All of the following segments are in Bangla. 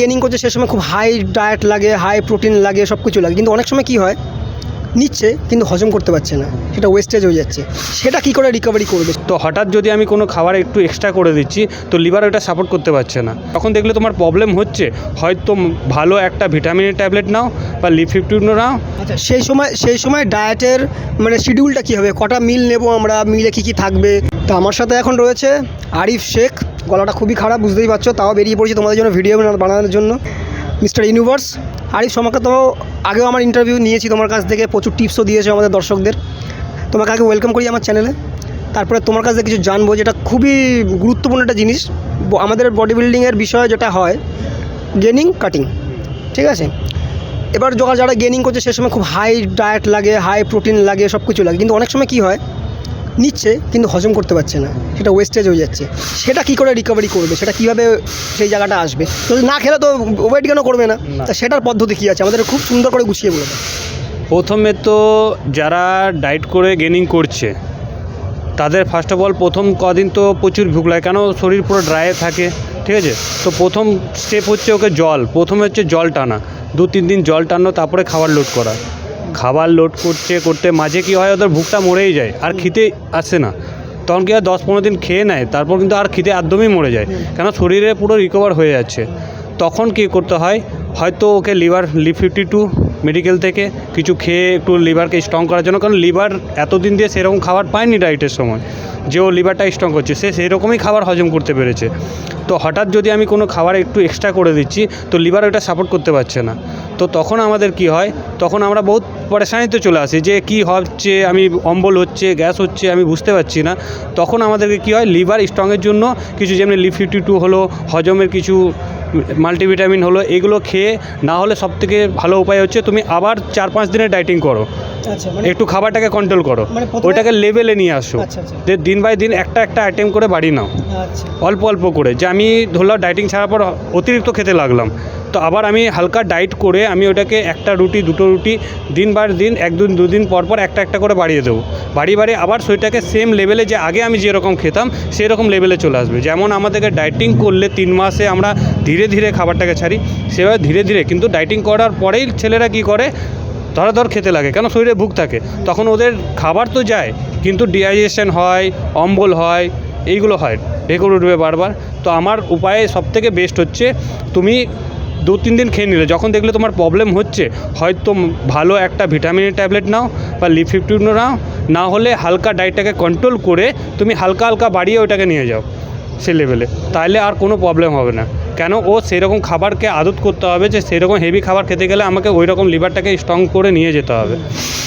গেনিং করছে সে সময় খুব হাই ডায়েট লাগে হাই প্রোটিন লাগে সব কিছু লাগে। কিন্তু অনেক সময় কি হয় নিচ্ছে কিন্তু হজম করতে পারছে না। সেটা ওয়েস্টেজ হয়ে যাচ্ছে। সেটা কি করে রিকভারি করবে? তো হঠাৎ যদি আমি কোনো খাবার একটু এক্সট্রা করে দিচ্ছি তো লিভার ওটা সাপোর্ট করতে পারছে না। তখন দেখলে তোমার প্রবলেম হচ্ছে। হয়তো ভালো একটা ভিটামিনের ট্যাবলেট নাও বা লিপ ফিফটিন নাও। আচ্ছা সেই সময় সেই সময় ডায়েটের মানে শিডিউলটা কী হবে? কটা মিল নেব আমরা? মিলে কী কী থাকবে? তো আমার সাথে এখন রয়েছে আরিফ শেখ। গলাটা খুবই খারাপ, বুঝতেই পারছ। তাও বেরিয়ে পড়েছি তোমাদের জন্য ভিডিও বানানোর জন্য। মিস্টার ইউনিভার্স আরিফ তোমাকে তো আগেও আমার ইন্টারভিউ নিয়েছি তোমার কাছ থেকে, প্রচুর টিপসও দিয়েছে আমাদের দর্শকদের। তোমাকে আগে ওয়েলকাম করি আমার চ্যানেলে তারপরে তোমার কাছে কিছু জানব যেটা খুবই গুরুত্বপূর্ণ একটা জিনিস। আমাদের বডি বিল্ডিংয়ের বিষয় যেটা হয় গেনিং কাটিং ঠিক আছে? এবার যখন যারা গেনিং করছে, সে সময় খুব হাই ডায়েট লাগে হাই প্রোটিন লাগে সব কিছু লাগে। কিন্তু অনেক সময় কি হয় নিচ্ছে কিন্তু হজম করতে পারছে না। সেটা ওয়েস্টেজ হয়ে যাচ্ছে। সেটা কি করে রিকভারি করবে? সেটা কীভাবে সেই জায়গাটা আসবে? যদি না খেলে তো ওয়েট কেন করবে না? না। তা সেটার পদ্ধতি কী আছে? আমাদের খুব সুন্দর করে গুছিয়ে বলে প্রথমে তো যারা ডায়েট করে গেনিং করছে তাদের ফার্স্ট অফ অল প্রথম কদিন তো প্রচুর ভুক লাগে। কেন? শরীর পুরো ড্রাই থাকে ঠিক আছে? তো প্রথম স্টেপ হচ্ছে ওকে জল। প্রথমে হচ্ছে জল টানা। দু তিন দিন জল টানো তারপরে খাবার লোড করা। খাবার লোড করতে করতে মাঝে কি হয় ওদের ভুকটা মরেই যায় আর খেতে আসে না। তখন কি হয় দশ পনেরো দিন খেয়ে নেয় তারপর কিন্তু আর খিদে একদমই মরে যায়। কেন? শরীরে পুরো রিকভার হয়ে যাচ্ছে। তখন কি করতে হয় হয়তো ওকে liver Liv fifty two medical থেকে কিছু খেয়ে একটু লিভারকে স্ট্রং করার জন্য, কারণ লিভার এতদিন দিয়ে সেরকম খাবার পায়নি ডায়েটের সময়। যে ও লিভারটা স্ট্রং করছে, সে সেই রকমই খাবার হজম করতে পেরেছে। তো হঠাৎ যদি আমি কোনো খাবার একটু এক্সট্রা করে দিচ্ছি, তো লিভার ওটা সাপোর্ট করতে পারছে না। তো তখন আমাদের কি হয়, তখন আমরা বহুত পরেশানিতে চলে আসি যে কি হচ্ছে, আমি অম্বল হচ্ছে, গ্যাস হচ্ছে, আমি বুঝতে পারছি না। তখন আমাদেরকে কি হয়, লিভার স্ট্রংয়ের জন্য কিছু যেমনি লিভ ফিফটি টু হলো, হজমের কিছু মাল্টিভিটামিন হলো, এগুলো খেয়ে না হলে সবথেকে ভালো উপায় হচ্ছে তুমি আবার চার পাঁচ দিনের ডাইটিং করো। একটু খাবারটাকে কন্ট্রোল করো। মানে ওইটাকে লেভেলে নিয়ে আসো। আচ্ছা, আচ্ছা। যে দিন বাই দিন একটা একটা আইটেম করে বাড়ি নাও। আচ্ছা। অল্প অল্প করে। যে আমি ধরলাম ডাইটিং ছাড়ার পর অতিরিক্ত খেতে লাগলাম। তো আবার আমি হালকা ডাইট করে আমি ওটাকে একটা রুটি দুটো রুটি দিন বার দিন এক দিন দুদিন পর পর একটা একটা করে বাড়িয়ে দেবো। বাড়িয়ে বাড়িয়ে আবার সেটাকে সেম লেভেলে যে আগে আমি যেরকম খেতাম সেই রকম লেভেলে চলে আসবে। যেমন আমাদেরকে ডাইটিং করলে তিন মাসে আমরা ধীরে ধীরে খাবারটাকে ছাড়ি সেভাবে ধীরে ধীরে। কিন্তু ডাইটিং করার পরেই ছেলেরা কি করে? ধরাধর খেতে লাগে, কেন শরীরে ভুক থাকে? তখন ওদের খাবার তো যায়, কিন্তু ডিহাইজেশন হয়, অম্বল হয়, এইগুলো হয় ঢেকুর উঠবে বারবার। তো আমার উপায়ে সবথেকে বেস্ট হচ্ছে, তুমি দু তিন দিন খেয়ে নিলে। যখন দেখলে তোমার প্রবলেম হচ্ছে, হয়তো ভালো একটা ভিটামিনের ট্যাবলেট নাও বা লিপ ফিফটিন নাও, না হলে হালকা ডায়েটটাকে কন্ট্রোল করে তুমি হালকা হালকা বাড়িয়ে ওটাকে নিয়ে যাও সে লেভেলে তাহলে আর কোনো প্রবলেম হবে না। কেন ও সেরকম খাবারকে আদত করতে হবে যে সেরকম হেভি খাবার খেতে গেলে আমাকে ওই রকম লিভারটাকে স্ট্রং করে নিয়ে যেতে হবে।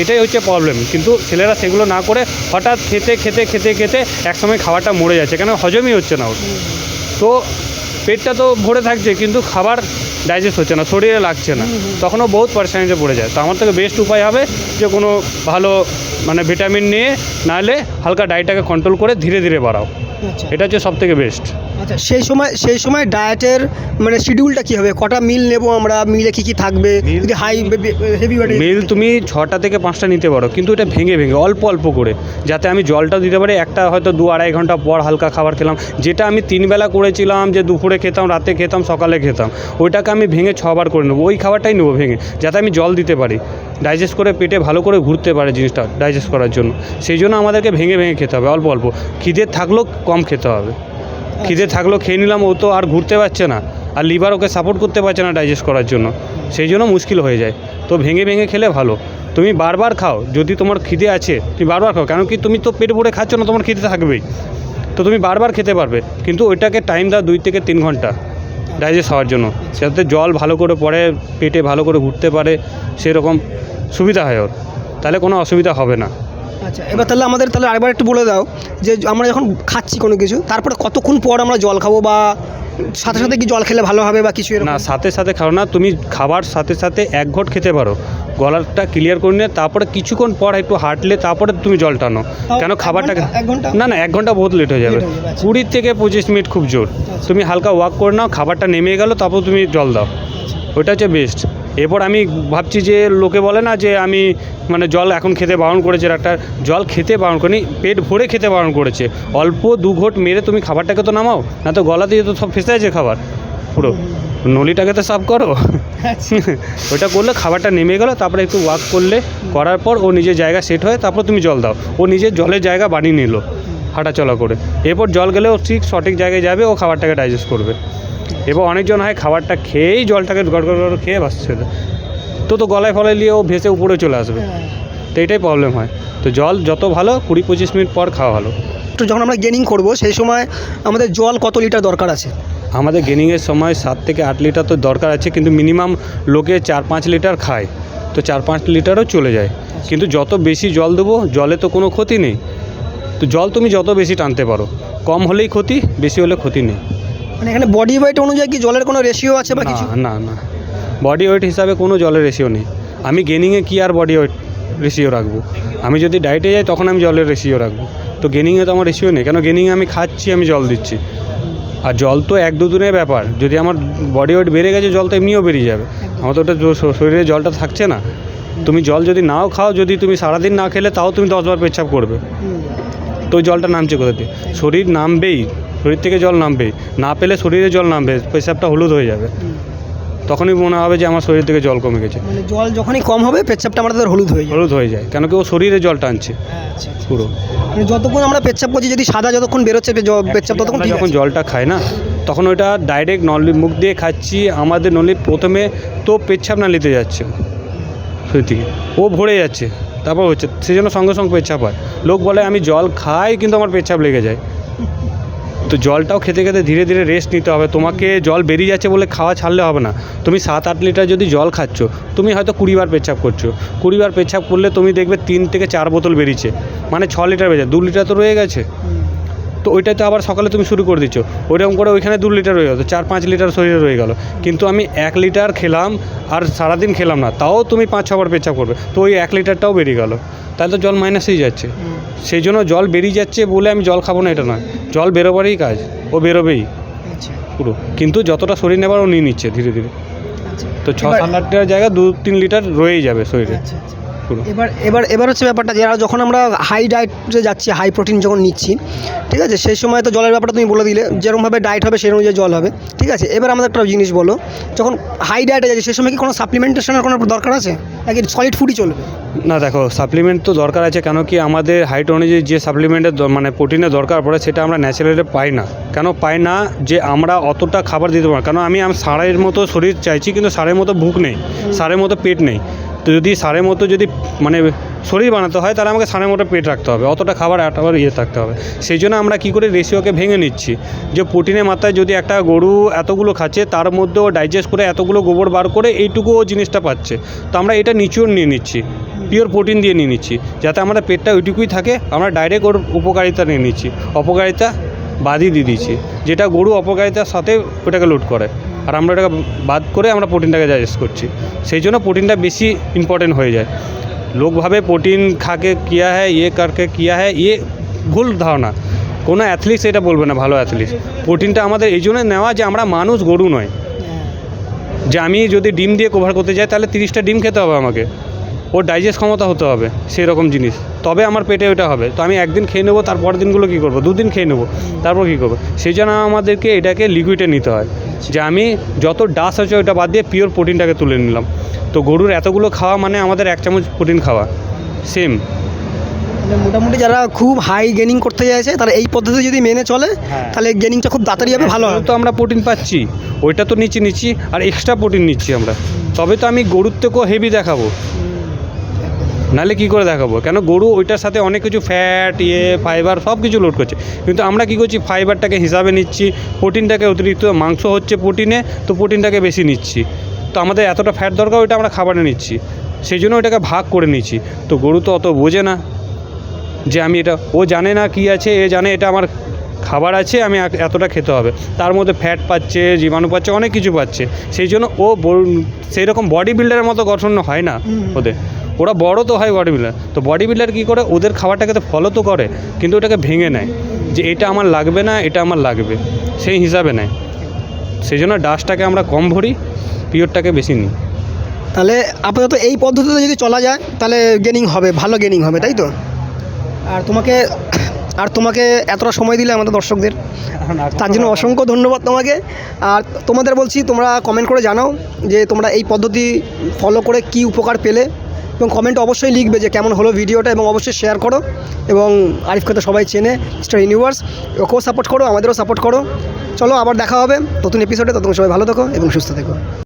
এটাই হচ্ছে প্রবলেম কিন্তু ছেলেরা সেগুলো না করে হঠাৎ খেতে খেতে খেতে খেতে একসময় খাবারটা মরে যাচ্ছে। কেন? হজমই হচ্ছে না ওর। তো পেটটা তো ভরে থাকছে কিন্তু খাবার ডাইজেস্ট হচ্ছে না শরীরে লাগছে না। তখনও বহুত পরেশানিতে পড়ে যায়। তো আমার থেকে বেস্ট উপায় হবে যে কোনো ভালো মানে ভিটামিন নিয়ে নাহলে হালকা ডায়েটটাকে কন্ট্রোল করে ধীরে ধীরে বাড়াও। আচ্ছা। এটা হচ্ছে সব থেকে বেস্ট আচ্ছা সেই সময় সেই সময় ডায়েটের মানে শিডিউলটা কী হবে? কটা মিল নেব আমরা? মিলে কী কী থাকবে? যদি হাই হেভি ওয়েট মিল তুমি ছটা থেকে পাঁচটা নিতে পারো কিন্তু এটা ভেঙে ভেঙে অল্প অল্প করে যাতে আমি জলটাও দিতে পারি। একটা হয়তো দু আড়াই ঘণ্টা পর হালকা খাবার খেলাম। যেটা আমি তিনবেলা করেছিলাম যে দুপুরে খেতাম রাতে খেতাম সকালে খেতাম ওইটাকে আমি ভেঙে ছবার করে নেব। ওই খাবারটাই নেব ভেঙে যাতে আমি জল দিতে পারি। ডাইজেস্ট করে পেটে ভালো করে ঘুরতে পারে জিনিসটা ডাইজেস্ট করার জন্য। সেই জন্য আমাদেরকে ভেঙে ভেঙে খেতে হবে অল্প অল্প। খিদে থাকলেও কম খেতে হবে। খিদে থাকল খেয়ে নিলাম, ও তো আর ঘুরতে পারছে না। আর লিভার ওকে সাপোর্ট করতে পারছে না ডাইজেস্ট করার জন্য। সেই জন্য মুশকিল হয়ে যায়। তো ভেঙে ভেঙে খেলে ভালো। তুমি বারবার খাও, যদি তোমার খিদে আছে, তুমি বারবার খাও, কেন কি তুমি তো পেট ভরে খাচ্ছ না, তোমার খিদে থাকবেই। তো তুমি বারবার খেতে পারবে। কিন্তু ওইটাকে টাইম দাও দুই থেকে তিন ঘণ্টা ডাইজেস্ট হওয়ার জন্য। যাতে জল ভালো করে পড়ে, পেটে ভালো করে ঘুরতে পারে, সেরকম সুবিধা হয় ওর। তাহলে কোনো অসুবিধা হবে না। আচ্ছা এবার তাহলে আমাদের তাহলে আরেকবার একটু বলে দাও যে আমরা যখন খাচ্ছি কোনো কিছু তারপরে কতক্ষণ পর আমরা জল খাব বা সাথে সাথে কি জল খেলে ভালো হবে বা কিছু? না সাথে সাথে খাও না তুমি খাবার সাথে সাথে এক ঘট খেতে পারো গলাটা ক্লিয়ার করে নিয়ে তারপরে কিছুক্ষণ পর একটু হাঁটলে তারপরে তুমি জল টানো কেন ঘণ্টা? না না এক ঘণ্টা বহুত লেট হয়ে যাবে আচ্ছা। কুড়ি থেকে পঁচিশ মিনিট খুব জোর আচ্ছা। তুমি হালকা ওয়াক করে নাও খাবারটা নেমে গেলো তারপর তুমি জল দাও ওইটা হচ্ছে বেস্ট এরপর আমি ভাবছি যে লোকে বলে না যে আমি মানে জল এখন খেতে বারণ করেছে ডাক্তার। জল খেতে বারণ করেনি পেট ভরে খেতে বারণ করেছে। অল্প দু ঘট মেরে তুমি খাবারটাকে তো নামাও না তো গলা দিয়ে তো সব ফেসে আছে খাবার। পুরো নলিটাকে তো সাফ করো। ওটা করলে খাবারটা নেমে গেলো তারপরে একটু ওয়াক করলে করার পর ও নিজের জায়গা সেট হয় তারপর তুমি জল দাও। ও নিজের জলের জায়গা বানিয়ে নিল হাঁটাচলা করে। এরপর জল গেলে ও ঠিক সঠিক জায়গায় যাবে ও খাবারটাকে ডাইজেস্ট করবে। এবার অনেকজন হয় খাবারটা খেয়েই জলটাকে গড় গড় গড় খেয়ে ভাসছে। তো তো গলায় ফলায় নিয়ে ও ভেসে উপরে চলে আসবে। তো এটাই প্রবলেম হয়। তো জল যত ভালো কুড়ি পঁচিশ মিনিট পর খাওয়া ভালো। তো যখন আমরা গেনিং করব সেই সময় আমাদের জল কত লিটার দরকার আছে? আমাদের গেনিংয়ের সময় সাত থেকে আট লিটার তো দরকার আছে কিন্তু মিনিমাম লোকে চার পাঁচ লিটার খায়। তো চার পাঁচ লিটারও চলে যায়। কিন্তু যত বেশি জল দেবো জলে তো কোনো ক্ষতি নেই। তো জল তুমি যত বেশি টানতে পারো। কম হলেই ক্ষতি বেশি হলে ক্ষতি নেই। মানে এখানে বডি ওয়েট অনুযায়ী কি জলের কোনো রেশিও আছে বা না কিছু? না না। বডি ওয়েট হিসাবে কোনো জলের রেশিও নেই। আমি গেনিংয়ে কি আর বডি ওয়েট রেশিও রাখব? আমি যদি ডায়েটে যাই তখন আমি জলের রেশিও রাখব। তো গেনিংয়ে তো আমার রেশিও নেই। কেন গেনিংয়ে আমি খাচ্ছি আমি জল দিচ্ছি। আর জল তো এক দু দিনের ব্যাপার। যদি আমার বডি ওয়েট বেড়ে গেছে জল তো এমনিও বেরিয়ে যাবে। আমার তো ওটা শরীরে জলটা থাকছে না। তুমি জল যদি নাও খাও যদি তুমি সারাদিন না খেলে তাও তুমি দশবার পেচ্ছাপ করবে। তো ওই জলটা নামছে কোথা থেকে শরীর নামবেই। শরীর থেকে জল নামবেই। না পেলে শরীরে জল নামবে পেশাবটা হলুদ হয়ে যাবে। তখনই মনে হবে যে আমার শরীর থেকে জল কমে গেছে। মানে জল যখনই কম হবে পেচ্ছাপটা আমাদের হলুদ হয়ে যাবে। হলুদ হয়ে যায় কেন কি ও শরীরে জল টানছে আচ্ছা আচ্ছা। পুরো। মানে যতক্ষণ আমরা পেচ্ছাপ করছি যদি সাদা যতক্ষণ বেরোচ্ছে পেচ্ছাপ ততক্ষণ যখন জলটা খায় না তখন ওইটা ডাইরেক্ট নলি মুখ দিয়ে খাচ্ছি আমাদের নলি প্রথমে তো পেচ্ছাপ নালিতে যাচ্ছে। শরীর থেকে। ও ভরে যাচ্ছে তারপর হচ্ছে সেই জন্য সঙ্গে সঙ্গে পেচ্ছাপ হয়। লোক বলে আমি জল খাই কিন্তু আমার পেচ্ছাপ লেগে যায়। তো জলটাও খেতে খেতে ধীরে ধীরে রেস্ট নিতে হবে। তোমাকে জল বেরিয়ে যাচ্ছে বলে খাওয়া ছাড়লে হবে না। তুমি সাত আট লিটার যদি জল খাচ্ছ, তুমি হয়তো কুড়িবার পেচ্ছাপ করছ। কুড়িবার পেচ্ছাপ করলে তুমি দেখবে তিন থেকে চার বোতল বেরিয়েছে। মানে ছ লিটার বেরিয়েছে। দু লিটার তো রয়ে গেছে। তো ওইটাতে আবার সকালে তুমি শুরু করে দিচ্ছ। ওইরকম করে ওইখানে দু লিটার হয়ে গেলো চার পাঁচ লিটার শরীরে রয়ে গেল। কিন্তু আমি এক লিটার খেলাম আর সারাদিন খেলাম না তাও তুমি পাঁচ ছবার পেচ্ছাপ করবে। তো ওই এক লিটারটাও বেরিয়ে গেল। তাহলে তো জল মাইনাসেই যাচ্ছে। সেই জন্য জল বেরিয়ে যাচ্ছে বলে আমি জল খাব না এটা নয়। জল বেরোবারই কাজ ও বেরোবেই। আচ্ছা। পুরো। কিন্তু যতটা শরীর নেবার ও নিয়ে নিচ্ছে ধীরে ধীরে। আচ্ছা। তো ছ সাত লিটার জায়গায় দু তিন লিটার রয়েই যাবে শরীরে। আচ্ছা। পুরো এবার এবার এবার হচ্ছে ব্যাপারটা যারা যখন আমরা হাই ডায়েটে যাচ্ছি হাই প্রোটিন যখন নিচ্ছি ঠিক আছে? সেই সময় তো জলের ব্যাপারটা তুমি বলে দিলে যেরকমভাবে ডায়েট হবে সেই অনুযায়ী জল হবে ঠিক আছে? এবার আমাদের একটা জিনিস বলো যখন হাই ডায়েটে যাচ্ছি সেই সময় কি কোনো সাপ্লিমেন্টেশনের কোনো দরকার আছে? নাকি সলিড ফুডই চলবে? না দেখো সাপ্লিমেন্ট তো দরকার আছে কেন কি আমাদের হাইট অনুযায়ী যে সাপ্লিমেন্টের মানে প্রোটিনের দরকার পড়ে সেটা আমরা ন্যাচারালি পাই না। কেন পাই না যে আমরা অতটা খাবার দিতে পারি কেন আমি আমি সারের মতো শরীর চাইছি কিন্তু সারের মতো ভুক নেই সারের মতো পেট নেই। তো যদি সারের মতো যদি মানে শরীর বানাতে হয়, তাহলে আমাকে সারের মতো পেট রাখতে হবে। অতটা খাবার আবার ইয়ে থাকতে হবে। সেই জন্য আমরা কী করে রেশিওকে ভেঙে নিচ্ছি? যে প্রোটিনের মাত্রায় যদি একটা গরু এতগুলো খাচ্ছে, তার মধ্যে ও ডাইজেস্ট করে এতগুলো গোবর বার করে এইটুকু জিনিসটা পাচ্ছে। তো আমরা এটা নিচুর নিয়ে নিচ্ছি। পিওর প্রোটিন দিয়ে নিয়ে নিচ্ছি। যাতে আমাদের পেটটা ওইটুকুই থাকে, আমরা ডাইরেক্ট ওর উপকারিতা নিয়ে নিচ্ছি। অপকারিতা বাদই দিয়ে দিচ্ছি। যেটা গরু অপকারিতার সাথে ওটাকে লোড করে। আর আমরা ওটাকে বাদ করে আমরা প্রোটিনটাকে ডাইজেস্ট করছি। সেই জন্য প্রোটিনটা বেশি ইম্পর্টেন্ট হয়ে যায়। লোকভাবে প্রোটিন খাকে কিয়া হ্যাঁ ইয়ে কারকে কিয়া হ্যাঁ ইয়ে ভুল ধারণা। কোনো অ্যাথলিটস এটা বলবে না, ভালো অ্যাথলিট প্রোটিনটা আমাদের এই জন্য নেওয়া যে আমরা মানুষ গরু নয়। যে আমি যদি ডিম দিয়ে কভার করতে যাই, তাহলে তিরিশটা ডিম খেতে হবে আমাকে। ওর ডাইজেস্ট ক্ষমতা হতে হবে সেই রকম জিনিস। তবে আমার পেটে ওটা হবে। তো আমি একদিন খেয়ে নেব তারপর দিনগুলো কী করব? দুদিন খেয়ে নেব তারপর কী করব? সেই জন্য আমাদেরকে এটাকে লিকুইডে নিতে হয়। যে আমি যত ডাস আছে ওইটা বাদ দিয়ে পিওর প্রোটিনটাকে তুলে নিলাম। তো গরুর এতগুলো খাওয়া মানে আমাদের এক চামচ প্রোটিন খাওয়া। সেম মানে মোটামুটি যারা খুব হাই গেনিং করতে চাইছে তারা এই পদ্ধতি যদি মেনে চলে হ্যাঁ। তাহলে গেনিংটা খুব তাড়াতাড়ি হবে ভালো তো আমরা প্রোটিন পাচ্ছি। ওইটা তো নিচ্ছি নিচ্ছি আর এক্সট্রা প্রোটিন নিচ্ছি আমরা। তবে তো আমি গরুর থেকেও হেভি দেখাবো। নাহলে কী করে দেখাবো? কেন গরু ওইটার সাথে অনেক কিছু ফ্যাট ইয়ে ফাইবার সব কিছু লোড করছে। কিন্তু আমরা কী করছি? ফাইবারটাকে হিসাবে নিচ্ছি প্রোটিনটাকে অতিরিক্ত মাংস হচ্ছে প্রোটিনে তো প্রোটিনটাকে বেশি নিচ্ছি। তো আমাদের এতটা ফ্যাট দরকার ওইটা আমরা খাবারে নিচ্ছি। সেই জন্য ওইটাকে ভাগ করে নিচ্ছি। তো গরু তো অত বোঝে না যে আমি এটা ও জানে না কি আছে এ জানে এটা আমার খাবার আছে আমি এতটা খেতে হবে। তার মধ্যে ফ্যাট পাচ্ছে জীবাণু পাচ্ছে অনেক কিছু পাচ্ছে। সেই জন্য ও সেই রকম বডি বিল্ডারের মতো গঠন হয় না ওদের। ওরা বড় তো হয় বডি বিল্ডার তো বডি বিল্ডার কী করে? ওদের খাবারটাকে তো ফলো তো করে, কিন্তু ওটাকে ভেঙে নেয়। যে এটা আমার লাগবে না, এটা আমার লাগবে। সেই হিসাবে নেয়। সেই জন্য ডাস্টটাকে আমরা কম ভরি, পিওরটাকে বেশি নিই। তাহলে আপাতত এই পদ্ধতিতে যদি চলা যায়, তাহলে গেনিং হবে, ভালো গেনিং হবে, তাই তো? আর তোমাকে আর তোমাকে এতটা সময় দিলে আমাদের দর্শকদের। তার জন্য অসংখ্য ধন্যবাদ তোমাকে। আর তোমাদের বলছি, তোমরা কমেন্ট করে জানাও যে তোমরা এই পদ্ধতি ফলো করে কি উপকার পেলে। এবং কমেন্ট অবশ্যই লিখবে যে কেমন হলো ভিডিওটা এবং অবশ্যই শেয়ার করো এবং আরিফকে তো সবাই চেনে মিস্টার ইউনিভার্স ওকেও সাপোর্ট করো, আমাদেরও সাপোর্ট করো। চলো আবার দেখা হবে নতুন এপিসোডে ততক্ষণ সবাই ভালো থেকো এবং সুস্থ থেকো।